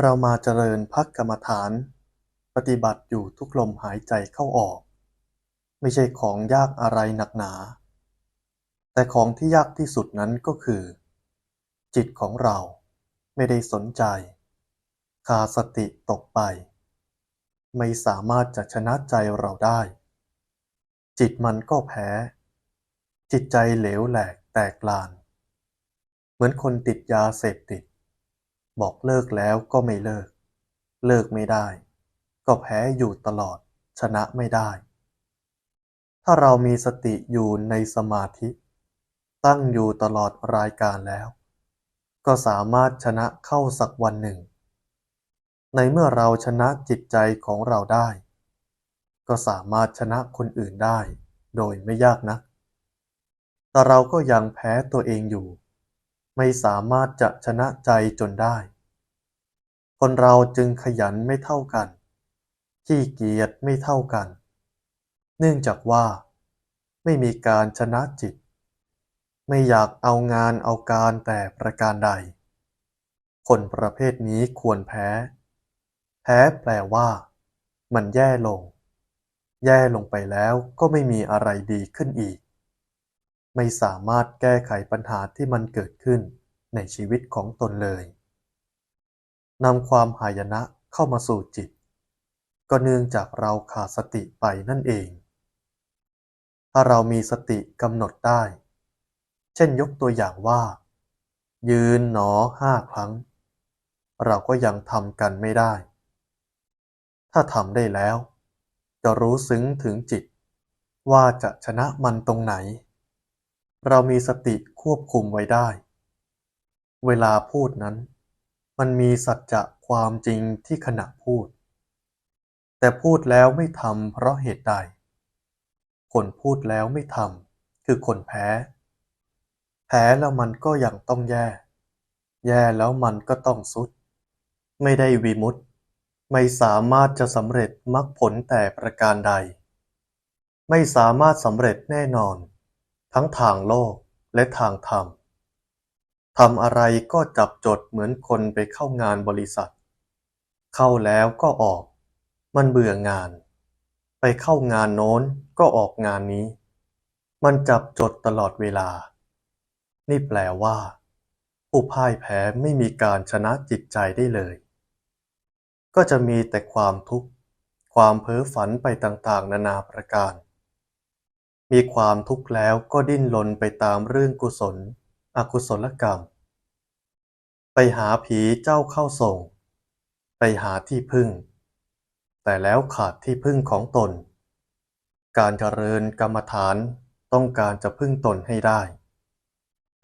เรามาเจริญพักกรรมฐาน ปฏิบัติอยู่ทุกลมหายใจเข้าออก ไม่ใช่ของยากอะไรหนักหนา แต่ของที่ยากที่สุดนั้นก็คือ จิตของเราไม่ได้สนใจ ขาสติตกไป ไม่สามารถจะชนะใจเราได้ จิตมันก็แพ้ จิตใจเหลวแหลกแตกลาน เหมือนคนติดยาเสพติด บอกเลิกแล้วก็ไม่เลิก เลิกไม่ได้ ก็แพ้อยู่ตลอด ชนะไม่ได้ ถ้าเรามีสติอยู่ในสมาธิ ตั้งอยู่ตลอดรายการแล้ว ก็สามารถชนะเข้าสักวันหนึ่ง ในเมื่อเราชนะจิตใจของเราได้ ก็สามารถชนะคนอื่นได้ โดยไม่ยากนักแต่เราก็ยังแพ้ตัวเองอยู่ ไม่สามารถจะชนะใจจนได้ คนเราจึงขยันไม่เท่ากัน ขี้เกียจไม่เท่ากัน เนื่องจากว่า ไม่มีการชนะจิต ไม่อยากเอางานเอาการแต่ประการใด คนประเภทนี้ควรแพ้ แพ้แปลว่า มันแย่ลง แย่ลงไปแล้วก็ไม่มีอะไรดีขึ้นอีก ไม่สามารถแก้ไขปัญหาที่มันเกิดขึ้นในชีวิตของตนเลย นำความหายนะเข้ามาสู่จิต ก็เนื่องจากเราขาดสติไปนั่นเอง ถ้าเรามีสติกำหนดได้ เช่นยกตัวอย่างว่า ยืนหนอห้าครั้ง เราก็ยังทำกันไม่ได้ ถ้าทำได้แล้ว จะรู้ซึ้งถึงจิต ว่าจะชนะมันตรงไหน เรามีสติควบคุมไว้ได้ เวลาพูดนั้น มันมีสัจจะความจริงที่ขณะพูด แต่พูดแล้วไม่ทำเพราะเหตุใด คนพูดแล้วไม่ทำคือคนแพ้ แพ้แล้วมันก็ยังต้องแย่ แย่แล้วมันก็ต้องสุด ไม่ได้วีมุตไม่สามารถจะสำเร็จมรรคผลแต่ประการใด ไม่สามารถสำเร็จแน่นอน ทั้งทางโลกและทางธรรมทำอะไรก็จับจดเหมือนคนไปเข้างานบริษัท เข้าแล้วก็ออก มันเบื่องาน ไปเข้างานโน้นก็ออกงานนี้ มันจับจดตลอดเวลา นี่แปลว่า ผู้พ่ายแพ้ไม่มีการชนะจิตใจได้เลย ก็จะมีแต่ความทุกข์ ความเพ้อฝันไปต่างๆ นานาประการ มีความทุกข์แล้วก็ดิ้นรนไปตามเรื่องกุศล อกุศลกรรม ไปหาผีเจ้าเข้าส่งไปหาที่พึ่ง แต่แล้วขาดที่พึ่งของตน การเจริญกรรมฐานต้องการจะพึ่งตนให้ได้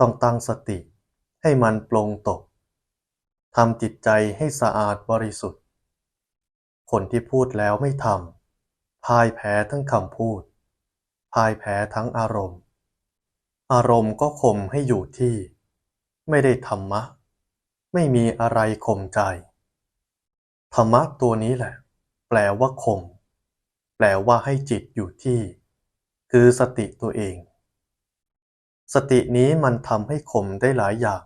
ต้องตั้งสติให้มันปลงตกทำจิตใจให้สะอาดบริสุทธิ์ คนที่พูดแล้วไม่ทำพ่ายแพ้ทั้งคำพูด พ่ายแพ้ทั้งอารมณ์ อารมณ์ก็ข่มให้อยู่ที่ ไม่ได้ธรรมะ ไม่มีอะไรข่มใจ ธรรมะตัวนี้แหละ แปลว่าข่มแปลว่าให้จิตอยู่ที่ คือสติตัวเอง สตินี้มันทำให้ข่มได้หลายอย่าง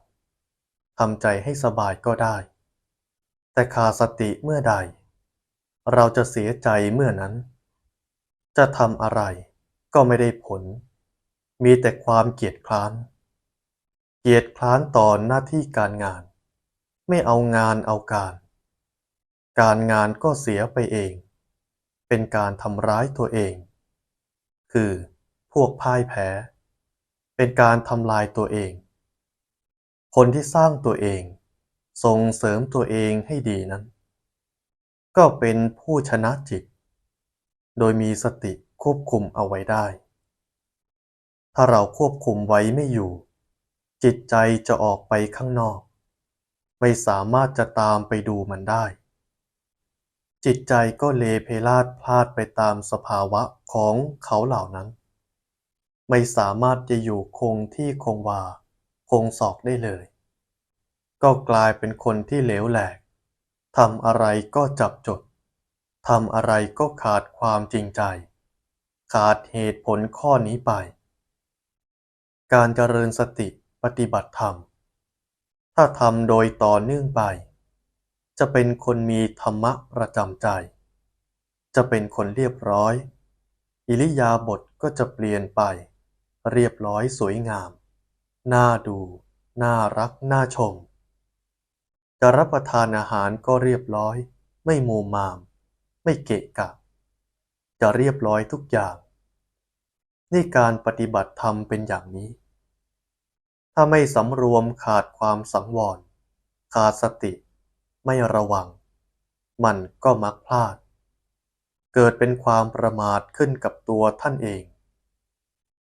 ทำใจให้สบายก็ได้ แต่ขาดสติเมื่อใด เราจะเสียใจเมื่อนั้น จะทำอะไร ก็ไม่ได้ผล มีแต่ความเกียจคร้าน เกียจคร้านต่อหน้าที่การงาน ไม่เอางานเอาการ การงานก็เสียไปเอง เป็นการทำร้ายตัวเอง คือพวกพ่ายแพ้ เป็นการทำลายตัวเอง คนที่สร้างตัวเอง ส่งเสริมตัวเองให้ดีนั้น ก็เป็นผู้ชนะจิต โดยมีสติ ควบคุมเอาไว้ได้ ถ้าเราควบคุมไว้ไม่อยู่ จิตใจจะออกไปข้างนอก ไม่สามารถจะตามไปดูมันได้ จิตใจก็เลเพลาดพลาดไปตามสภาวะของเขาเหล่านั้น ไม่สามารถจะอยู่คงที่คงวา คงศอกได้เลย ก็กลายเป็นคนที่เหลวแหลกทำอะไรก็จับจดทำอะไรก็ขาดความจริงใจ ขาดเหตุผลข้อนี้ไป การเจริญสติปฏิบัติธรรม ถ้าทำโดยต่อเนื่องไป จะเป็นคนมีธรรมะประจำใจ จะเป็นคนเรียบร้อย อิริยาบถก็จะเปลี่ยนไป เรียบร้อยสวยงาม น่าดู น่ารัก น่าชม จะรับประทานอาหารก็เรียบร้อย ไม่มูมาม ไม่เกะกะ จะเรียบร้อยทุกอย่าง นี่การปฏิบัติธรรมเป็นอย่างนี้ ถ้าไม่สำรวมขาดความสังวร ขาดสติ ไม่ระวัง มันก็มักพลาด เกิดเป็นความประมาทขึ้นกับตัวท่านเอง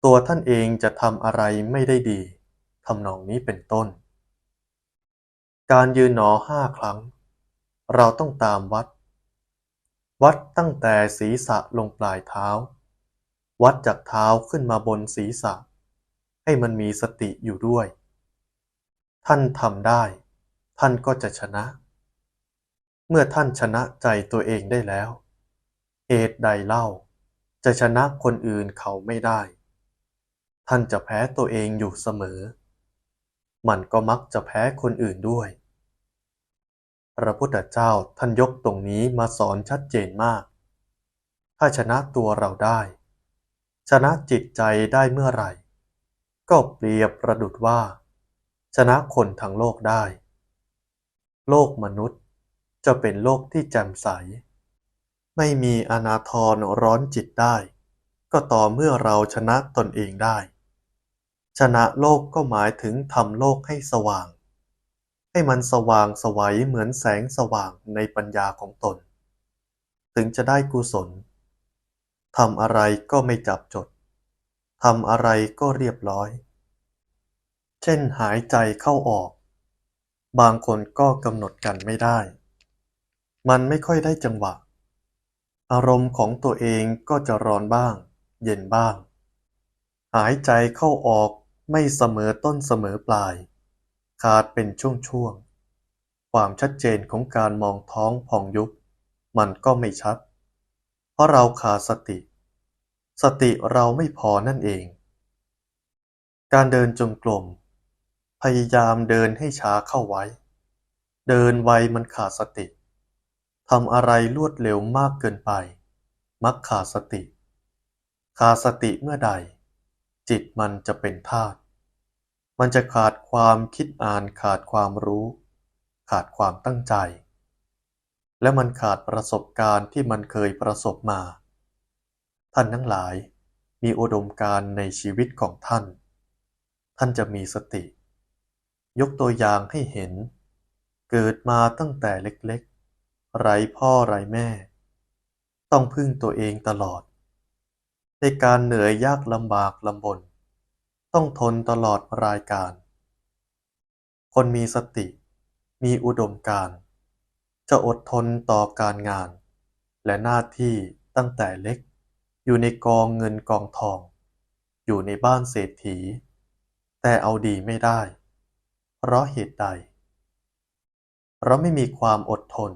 ตัวท่านเองจะทำอะไรไม่ได้ดีทำนองนี้เป็นต้น การยืนหนอห้าครั้ง เราต้องตามวัด วัดตั้งแต่ศีรษะลงปลายเท้า วัดจากเท้าขึ้นมาบนศีรษะ ให้มันมีสติอยู่ด้วย ท่านทำได้ ท่านก็จะชนะ เมื่อท่านชนะใจตัวเองได้แล้ว เหตุใดเล่า จะชนะคนอื่นเขาไม่ได้ ท่านจะแพ้ตัวเองอยู่เสมอ มันก็มักจะแพ้คนอื่นด้วย พระพุทธเจ้าท่านยกตรงนี้มาสอนชัดเจนมาก ถ้าชนะตัวเราได้ ชนะจิตใจได้เมื่อไหร่ ก็เปรียบประดุดว่า ชนะคนทั้งโลกได้ โลกมนุษย์จะเป็นโลกที่แจ่มใส ไม่มีอนาทรร้อนจิตได้ ก็ต่อเมื่อเราชนะตนเองได้ ชนะโลกก็หมายถึงทำโลกให้สว่าง ให้มันสว่างสวัยเหมือนแสงสว่างในปัญญาของตน ถึงจะได้กุศลทำอะไรก็ไม่จับจดทำอะไรก็เรียบร้อย เช่นหายใจเข้าออก บางคนก็กำหนดกันไม่ได้ มันไม่ค่อยได้จังหวะ อารมณ์ของตัวเองก็จะร้อนบ้าง เย็นบ้าง หายใจเข้าออกไม่เสมอต้นเสมอปลาย ขาดเป็นช่วง ๆ ความชัดเจนของการมองท้องผ่องยุบ มันก็ไม่ชัด เพราะเราขาดสติ สติเราไม่พอนั่นเอง การเดินจงกรมพยายามเดินให้ช้าเข้าไว้ เดินไวมันขาดสติทำอะไรรวดเร็วมากเกินไป มักขาดสติ ขาดสติเมื่อใด จิตมันจะเป็นธาตุ มันจะขาดความคิดอ่านขาดความรู้ ขาดความตั้งใจ และมันขาดประสบการณ์ที่มันเคยประสบมา ท่านทั้งหลายมีอุดมการณ์ในชีวิตของท่าน ท่านจะมีสติ ยกตัวอย่างให้เห็น เกิดมาตั้งแต่เล็กๆ ไร้พ่อไร้แม่ ต้องพึ่งตัวเองตลอด ในการเหนื่อยยากลำบากลำบน ต้องทนตลอดรายการ คนมีสติ มีอุดมการจะอดทนต่อการงาน และหน้าที่ตั้งแต่เล็ก อยู่ในกองเงินกองทอง อยู่ในบ้านเศรษฐี แต่เอาดีไม่ได้ เพราะเหตุใด เพราะไม่มีความอดทน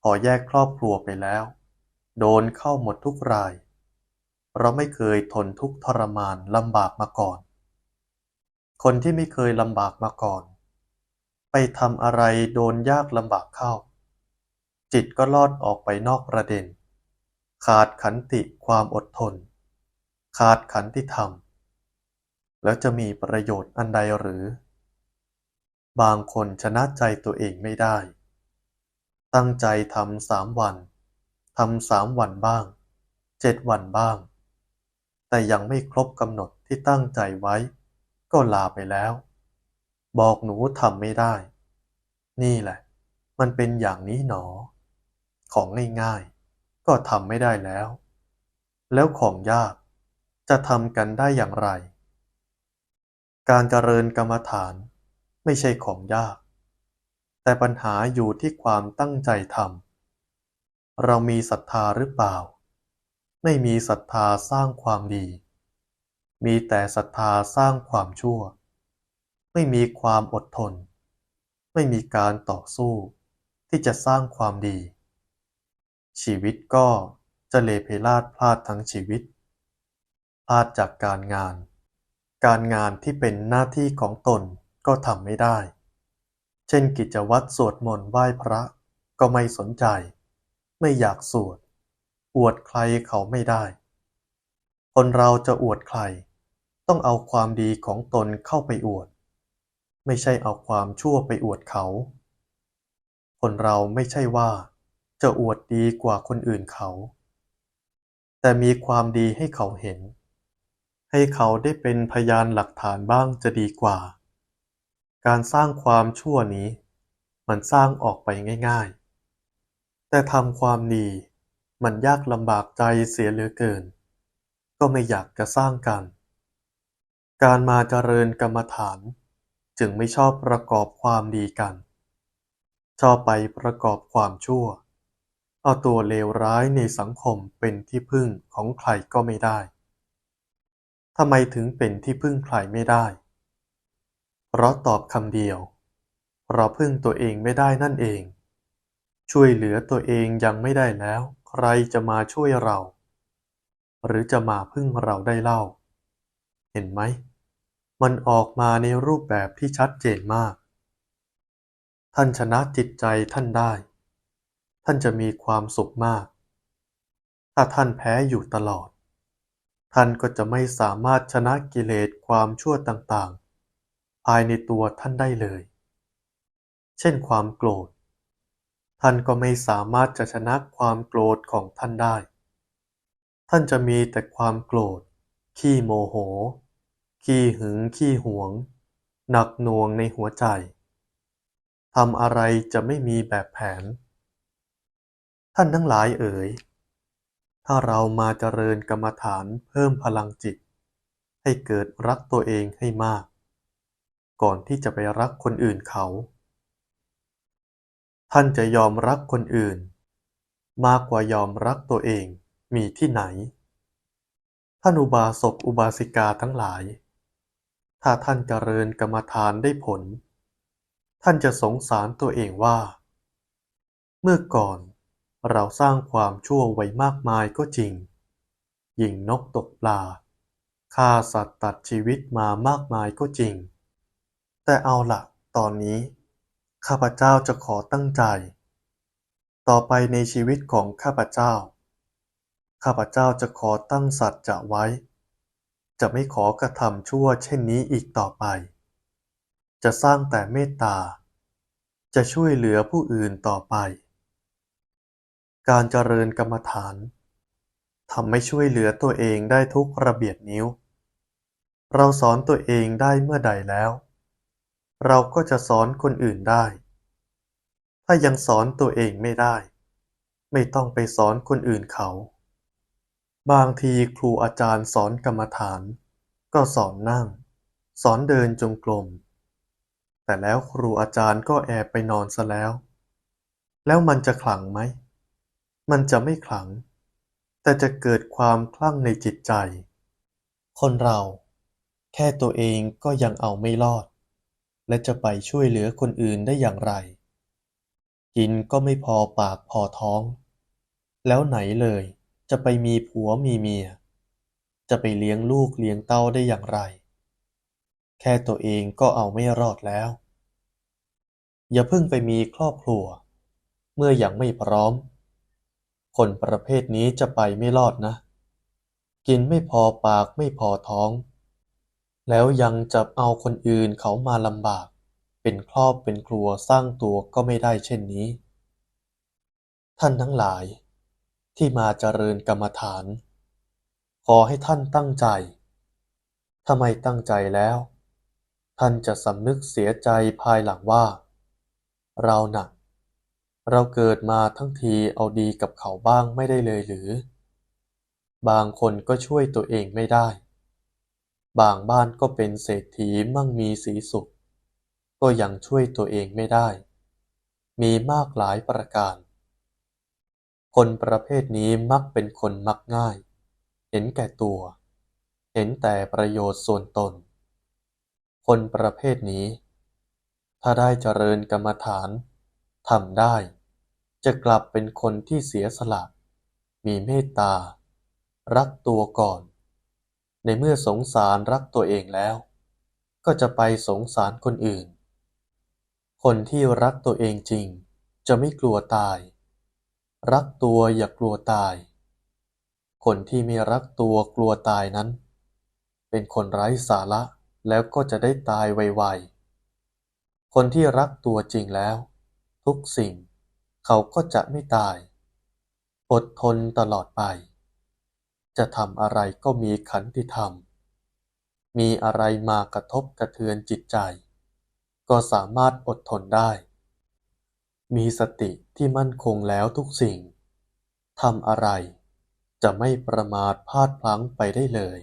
พอแยกครอบครัวไปแล้ว โดนเข้าหมดทุกราย เราไม่เคยทนทุกข์ทรมานลำบากมาก่อน คนที่ไม่เคยลำบากมาก่อน ไปทำอะไรโดนยากลำบากเข้า จิตก็ลอดออกไปนอกประเด็น ขาดขันติความอดทน ขาดขันติธรรม แล้วจะมีประโยชน์อันใดหรือ บางคนชนะใจตัวเองไม่ได้ ตั้งใจทำสามวันทำสามวันบ้าง เจ็ดวันบ้าง แต่ยังไม่ครบกำหนดที่ตั้งใจไว้ ก็ลาไปแล้ว บอกหนูทำไม่ได้ นี่แหละ มันเป็นอย่างนี้หนอ ของง่ายๆ ก็ทำไม่ได้แล้ว แล้วของยาก จะทำกันได้อย่างไร การเจริญกรรมฐานไม่ใช่ของยาก แต่ปัญหาอยู่ที่ความตั้งใจทำเรามีศรัทธาหรือเปล่า ไม่มีศรัทธาสร้างความดี มีแต่ศรัทธาสร้างความชั่ว ไม่มีความอดทน ไม่มีการต่อสู้ ที่จะสร้างความดี ชีวิตก็จะเลเพลาดพลาดทั้งชีวิต พลาดจากการงาน การงานที่เป็นหน้าที่ของตนก็ทำไม่ได้ เช่นกิจวัตรสวดมนต์ไหว้พระก็ไม่สนใจ ไม่อยากสวด อวดใครเขาไม่ได้ คนเราจะอวดใคร ต้องเอาความดีของตนเข้าไปอวด ไม่ใช่เอาความชั่วไปอวดเขา คนเราไม่ใช่ว่า จะอวดดีกว่าคนอื่นเขา แต่มีความดีให้เขาเห็น ให้เขาได้เป็นพยานหลักฐานบ้างจะดีกว่า การสร้างความชั่วนี้ มันสร้างออกไปง่าย ๆ แต่ทำความดี มันยากลำบากใจเสียเหลือเกิน ก็ไม่อยากจะสร้างกันการมาเจริญกรรมฐาน จึงไม่ชอบประกอบความดีกัน ชอบไปประกอบความชั่ว เอาตัวเลวร้ายในสังคมเป็นที่พึ่งของใครก็ไม่ได้ทำไมถึงเป็นที่พึ่งใครไม่ได้ เพราะตอบคำเดียวเพราะพึ่งตัวเองไม่ได้นั่นเอง ช่วยเหลือตัวเองยังไม่ได้แล้ว ใครจะมาช่วยเรา หรือจะมาพึ่งเราได้เล่า เห็นไหม มันออกมาในรูปแบบที่ชัดเจนมาก ท่านชนะจิตใจท่านได้ ท่านจะมีความสุขมาก ถ้าท่านแพ้อยู่ตลอด ท่านก็จะไม่สามารถชนะกิเลสความชั่วต่างๆ ภายในตัวท่านได้เลย เช่นความโกรธ ท่านก็ไม่สามารถจะชนะความโกรธของท่านได้ ท่านจะมีแต่ความโกรธ ขี้โมโห ขี้หึง ขี้หวง หนักหน่วงในหัวใจ ทำอะไรจะไม่มีแบบแผน ท่านทั้งหลายเอ๋ย ถ้าเรามาเจริญกรรมฐานเพิ่มพลังจิต ให้เกิดรักตัวเองให้มาก ก่อนที่จะไปรักคนอื่นเขา ท่านจะยอมรักคนอื่น มากกว่ายอมรักตัวเองมีที่ไหน ท่านอุบาสกอุบาสิกาทั้งหลาย ถ้าท่านเจริญกรรมฐานได้ผล ท่านจะสงสารตัวเองว่า เมื่อก่อนเราสร้างความชั่วไว้มากมายก็จริง ยิงนกตกปลาฆ่าสัตว์ตัดชีวิตมามากมายก็จริง แต่เอาละตอนนี้ ข้าพเจ้าจะขอตั้งใจ ต่อไปในชีวิตของข้าพเจ้า ข้าพเจ้าจะขอตั้งสัตว์จะไว้ จะไม่ขอกระทำชั่วเช่นนี้อีกต่อไป จะสร้างแต่เมตตา จะช่วยเหลือผู้อื่นต่อไป การเจริญกรรมฐานทำให้ช่วยเหลือตัวเองได้ทุกระเบียดนิ้ว เราสอนตัวเองได้เมื่อใดแล้ว เราก็จะสอนคนอื่นได้ ถ้ายังสอนตัวเองไม่ได้ ไม่ต้องไปสอนคนอื่นเขา บางทีครูอาจารย์สอนกรรมฐาน ก็สอนนั่ง สอนเดินจงกรม แต่แล้วครูอาจารย์ก็แอบไปนอนซะแล้ว แล้วมันจะขลังไหม มันจะไม่ขลัง แต่จะเกิดความคลั่งในจิตใจ คนเรา แค่ตัวเองก็ยังเอาไม่รอด และจะไปช่วยเหลือคนอื่นได้อย่างไร กินก็ไม่พอปากพอท้อง แล้วไหนเลยจะไปมีผัวมีเมีย จะไปเลี้ยงลูกเลี้ยงเต้าได้อย่างไร แค่ตัวเองก็เอาไม่รอดแล้ว อย่าเพิ่งไปมีครอบครัว เมื่อยังไม่พร้อม คนประเภทนี้จะไปไม่รอดนะ กินไม่พอปากไม่พอท้อง แล้วยังจะเอาคนอื่นเขามาลำบาก เป็นครอบเป็นครัวสร้างตัวก็ไม่ได้เช่นนี้ ท่านทั้งหลาย ที่มาเจริญกรรมฐาน ขอให้ท่านตั้งใจถ้าไม่ตั้งใจแล้ว ท่านจะสำนึกเสียใจภายหลังว่า เราหนัก เราเกิดมาทั้งทีเอาดีกับเขาบ้างไม่ได้เลยหรือ บางคนก็ช่วยตัวเองไม่ได้ บางบ้านก็เป็นเศรษฐีมั่งมีสีสุข ก็ยังช่วยตัวเองไม่ได้ มีมากหลายประการ คนประเภทนี้มักเป็นคนมักง่าย เห็นแก่ตัว เห็นแต่ประโยชน์ส่วนตน คนประเภทนี้ ถ้าได้เจริญกรรมฐานทำได้ จะกลับเป็นคนที่เสียสละ มีเมตตา รักตัวก่อน ในเมื่อสงสารรักตัวเองแล้ว ก็จะไปสงสารคนอื่น คนที่รักตัวเองจริง จะไม่กลัวตาย รักตัวอย่ากลัวตาย คนที่ไม่รักตัวกลัวตายนั้น เป็นคนไร้สาระแล้วก็จะได้ตายไวๆ คนที่รักตัวจริงแล้ว ทุกสิ่งเขาก็จะไม่ตาย อดทนตลอดไป จะทำอะไรก็มีขันติธรรม มีอะไรมากระทบกระเทือนจิตใจ ก็สามารถอดทนได้ มีสติที่มั่นคงแล้วทุกสิ่ง ทำอะไรจะไม่ประมาทพลาดพลั้งไปได้เลย